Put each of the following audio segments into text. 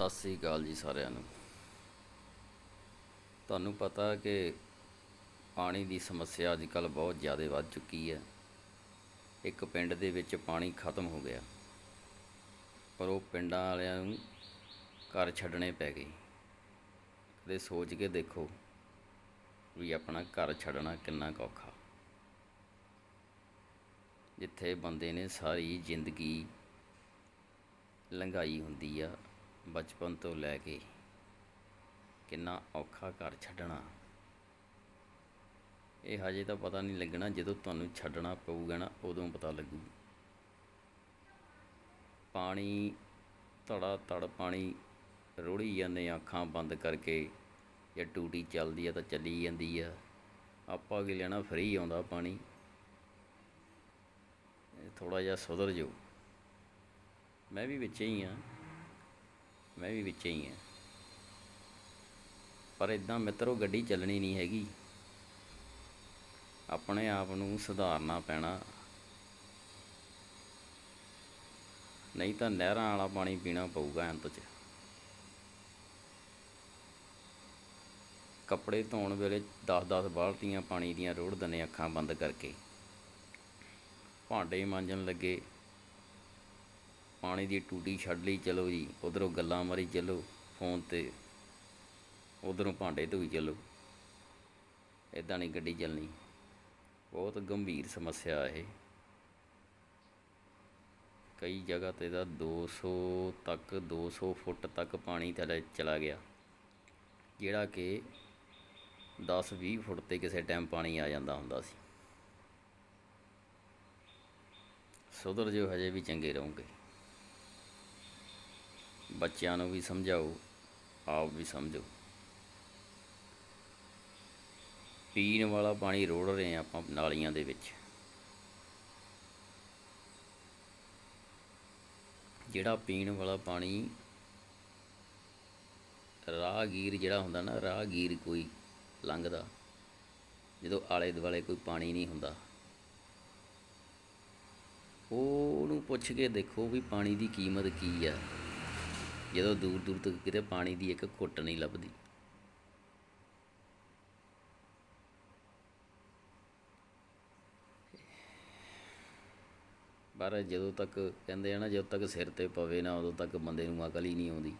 ਸਤਿ ਸ੍ਰੀ ਅਕਾਲ ਜੀ ਸਾਰਿਆਂ ਨੂੰ। ਤੁਹਾਨੂੰ ਪਤਾ ਕਿ ਪਾਣੀ ਦੀ ਸਮੱਸਿਆ ਅੱਜ ਕੱਲ੍ਹ ਬਹੁਤ ਜ਼ਿਆਦਾ ਵੱਧ ਚੁੱਕੀ ਹੈ। ਇੱਕ ਪਿੰਡ ਦੇ ਵਿੱਚ ਪਾਣੀ ਖਤਮ ਹੋ ਗਿਆ। ਪਰ ਉਹ ਪਿੰਡਾਂ ਵਾਲਿਆਂ ਨੂੰ ਘਰ ਛੱਡਣੇ ਪੈ ਗਏ। ਕਦੇ ਸੋਚ ਕੇ ਦੇਖੋ ਵੀ ਆਪਣਾ ਘਰ ਛੱਡਣਾ ਕਿੰਨਾ ਕੁ ਔਖਾ ਜਿੱਥੇ ਬੰਦੇ ਨੇ ਸਾਰੀ ਜ਼ਿੰਦਗੀ ਲੰਘਾਈ ਹੁੰਦੀ ਆ। ਬਚਪਨ ਤੋਂ ਲੈ ਕੇ ਕਿੰਨਾ ਔਖਾ ਘਰ ਛੱਡਣਾ। ਇਹ ਹਜੇ ਤਾਂ ਪਤਾ ਨਹੀਂ ਲੱਗਣਾ, ਜਦੋਂ ਤੁਹਾਨੂੰ ਛੱਡਣਾ ਪਊਗਾ ਨਾ, ਉਦੋਂ ਪਤਾ ਲੱਗੂ। ਪਾਣੀ ਧੜਾ ਧੜ ਪਾਣੀ, ਰੋੜੀ ਜਾਂਦੇ ਅੱਖਾਂ ਬੰਦ ਕਰਕੇ, ਜੇ ਟੂਟੀ ਚੱਲਦੀ ਆ ਤਾਂ ਚੱਲੀ ਜਾਂਦੀ ਆ। ਆਪਾਂ ਕੀ ਲੈਣਾ ਫਰੀ ਆਉਂਦਾ ਪਾਣੀ। ਥੋੜਾ ਜਿਹਾ ਸੁਧਰ ਜਾਓ ਮੈਂ ਵੀ ਵਿੱਚ ਹੀ ਆ ਮੈਂ ਵੀ ਵਿੱਚ ਹੀ ਆ। ਪਰ ਇਦਾਂ ਮਿੱਤਰੋ, ਗੱਡੀ ਚੱਲਣੀ ਨਹੀਂ ਹੈਗੀ। ਆਪਣੇ ਆਪ ਨੂੰ ਸੁਧਾਰਨਾ ਪੈਣਾ। ਨਹੀਂ ਤਾਂ ਨਹਿਰਾਂ ਵਾਲਾ ਪਾਣੀ ਪੀਣਾ ਪਊਗਾ ਅੰਤ 'ਚ। ਕੱਪੜੇ ਧੋਣ ਵੇਲੇ 10-10 ਬਾਲਟੀਆਂ ਪਾਣੀ ਦੀਆਂ ਰੋੜ ਦਨੇ ਅੱਖਾਂ ਬੰਦ ਕਰਕੇ। ਭਾਂਡੇ ਮਾਂਜਣ ਲੱਗੇ। ਪਾਣੀ ਦੀ ਟੂਟੀ ਛੱਡ ਲਈ, ਚਲੋ ਜੀ। ਉਧਰੋਂ ਗੱਲਾਂ ਮਾਰੀ, ਚਲੋ, ਫੋਨ ਤੇ। ਉਧਰੋਂ ਭਾਂਡੇ ਧੋਈ, ਚਲੋ। ਇਦਾਂ ਨਹੀਂ ਗੱਡੀ ਚੱਲਣੀ। ਬਹੁਤ ਗੰਭੀਰ ਸਮੱਸਿਆ ਇਹ। ਕਈ ਜਗ੍ਹਾ ਤੇ ਦਾ 200 ਤੱਕ 200 ਫੁੱਟ ਤੱਕ ਪਾਣੀ ਥੱਲੇ ਚਲਾ ਗਿਆ। ਜਿਹੜਾ ਕਿ 10-20 ਫੁੱਟ ਤੇ ਕਿਸੇ ਟਾਈਮ ਪਾਣੀ ਆ ਜਾਂਦਾ ਹੁੰਦਾ ਸੀ। ਸੁਧਰ ਜੋ ਹਜੇ ਵੀ ਚੰਗੇ ਰਹੋਗੇ। ਬੱਚਿਆਂ ਨੂੰ ਵੀ ਸਮਝਾਓ, ਆਪ ਵੀ ਸਮਝੋ। ਪੀਣ ਵਾਲਾ ਪਾਣੀ ਰੋੜ ਰਹੇ ਹਾਂ ਆਪਾਂ ਨਾਲੀਆਂ ਦੇ ਵਿੱਚ। ਜਿਹੜਾ ਪੀਣ ਵਾਲਾ ਪਾਣੀ ਰਾਹਗੀਰ ਜਿਹੜਾ ਹੁੰਦਾ ਨਾ, ਰਾਹਗੀਰ ਕੋਈ ਲੰਘਦਾ, ਜਦੋਂ ਆਲੇ ਦੁਆਲੇ ਕੋਈ ਪਾਣੀ ਨਹੀਂ ਹੁੰਦਾ, ਉਹਨੂੰ ਪੁੱਛ ਕੇ ਦੇਖੋ ਵੀ ਪਾਣੀ ਦੀ ਕੀਮਤ ਕੀ ਆ ਜਦੋਂ ਦੂਰ ਦੂਰ ਤੱਕ ਕਿਤੇ ਪਾਣੀ ਦੀ ਇੱਕ ਘੁੱਟ ਨਹੀਂ ਲੱਭਦੀ। ਪਰ ਜਦੋਂ ਤੱਕ ਕਹਿੰਦੇ ਆ ਨਾ, ਜਦੋਂ ਤੱਕ ਸਿਰ ਤੇ ਪਵੇ ਨਾ, ਉਦੋਂ ਤੱਕ ਬੰਦੇ ਨੂੰ ਅਕਲ ਹੀ ਨਹੀਂ ਆਉਂਦੀ।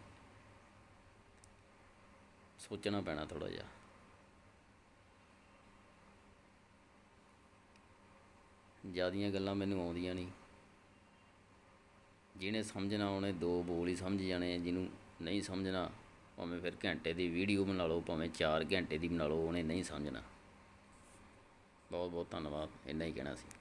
ਸੋਚਣਾ ਪੈਣਾ ਥੋੜਾ ਜਿਹਾ। ਜਿਆਦੀਆਂ ਗੱਲਾਂ ਮੈਨੂੰ ਆਉਂਦੀਆਂ ਨਹੀਂ। ਜਿਹਨੇ ਸਮਝਣਾ ਉਹਨੇ ਦੋ ਬੋਲ ਹੀ ਸਮਝ ਜਾਣੇ ਜਿਹਨੂੰ ਨਹੀਂ ਸਮਝਣਾ, ਭਾਵੇਂ ਫਿਰ ਘੰਟੇ ਦੀ ਵੀਡੀਓ ਬਣਾ ਲਓ, ਭਾਵੇਂ 4 ਘੰਟੇ ਦੀ ਬਣਾ ਲਓ, ਉਹਨੇ ਨਹੀਂ ਸਮਝਣਾ। ਬਹੁਤ ਬਹੁਤ ਧੰਨਵਾਦ, ਇੰਨਾ ਹੀ ਕਹਿਣਾ ਸੀ।